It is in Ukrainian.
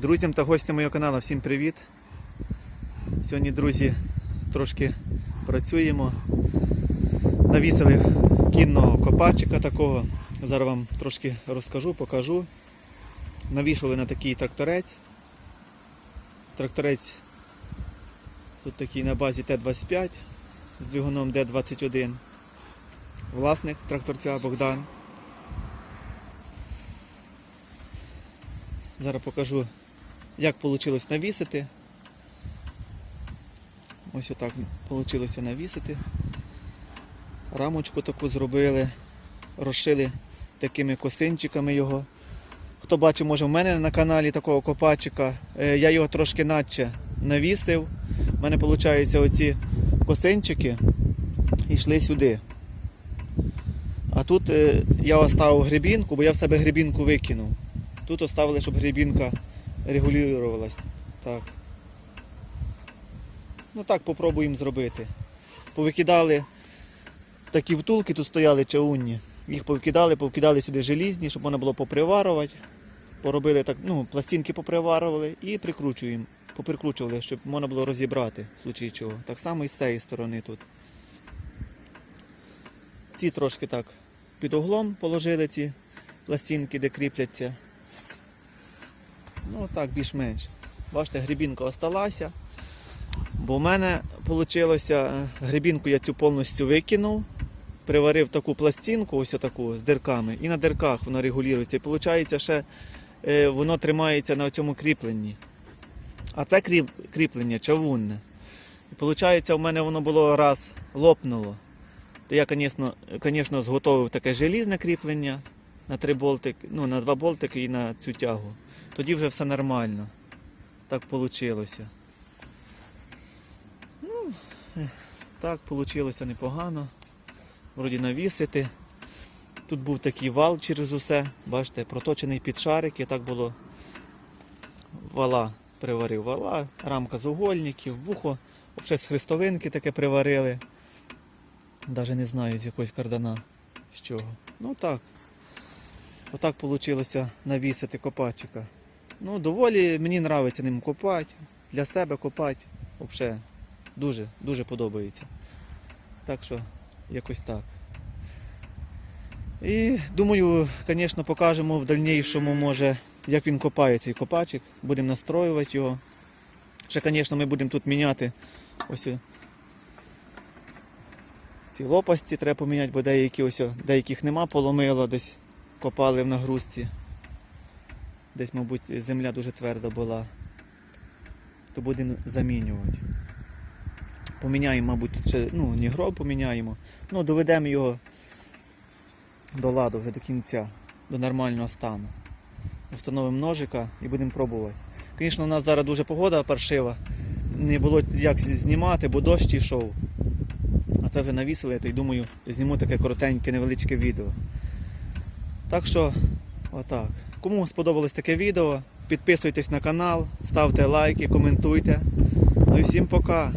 Друзям та гостям моєго каналу всім привіт. Сьогодні, друзі, трошки працюємо. Навісили кінного копачика такого. Зараз вам трошки розкажу, покажу. Навішали на такий тракторець. Тракторець тут такий на базі Т-25 з двигуном Д-21. Власник тракторця Богдан. Зараз покажу, як вийшло навісити. Ось отак вийшло навісити. Рамочку таку зробили, розшили такими косинчиками його. Хто бачив, може в мене на каналі такого копачика, е, я його трошки наче навісив. У мене виходить оці косинчики йшли сюди. А тут е, я оставив грибінку, бо я в себе грибінку викинув. Тут оставили, щоб грибінка регулювалась. Так. Ну так попробуємо зробити. Повикидали такі втулки, тут стояли чаунні. Їх повикидали, повикидали сюди желізні, щоб можна було поприварувати. Поробили так, ну, пластинки поприварували і прикручуємо. Поприкручували, щоб можна було розібрати, в случаї чого. Так само і з цієї сторони тут. Ці трошки так під углом положили ці пластинки, де кріпляться. Ну так, більш-менш. Бачите, грибінка осталася. Бо в мене вийшло, грибінку я цю повністю викинув, приварив таку пластинку, ось таку з дирками, і на дирках воно регулюється. І виходить, ще е, воно тримається на цьому кріпленні. А це кріп, кріплення чавунне. І виходить, у мене воно було раз лопнуло. То я, звісно, зготовив таке желізне кріплення на три болтики, ну, на два болтики і на цю тягу. Тоді вже все нормально. Так вийшло. Ну, так вийшло непогано. Вроді навісити. Тут був такий вал через усе, бачите, проточений під шарики, так було вала приварив вала, рамка з угольників, вухо, взагалі з хрестовинки таке приварили. Навіть не знаю з якогось кардана з чого. Ну так. Отак вийшло навісити копачика. Ну, доволі мені подобається ним копати, для себе копати. Взагалі дуже, дуже подобається. Так що, якось так. І думаю, звісно, покажемо в дальнішому, може, як він копає цей копачик. Будемо настроювати його. Ще, звісно, ми будемо тут міняти ось ці лопасті треба поміняти, бо деякі ось, деяких нема, поломило, десь копали в нагрузці. Десь, мабуть, земля дуже тверда була. То будемо замінювати. Поміняємо, мабуть, ще, ну, не гроб поміняємо. Ну, доведемо його до ладу вже до кінця, до нормального стану. Встановимо ножика і будемо пробувати. Звісно, у нас зараз дуже погода паршива. Не було як знімати, бо дощ йшов. А це вже навісили, то й думаю, зніму таке коротеньке, невеличке відео. Так що, отак. Кому сподобалось таке відео, підписуйтесь на канал, ставте лайки, коментуйте. Ну і всім пока.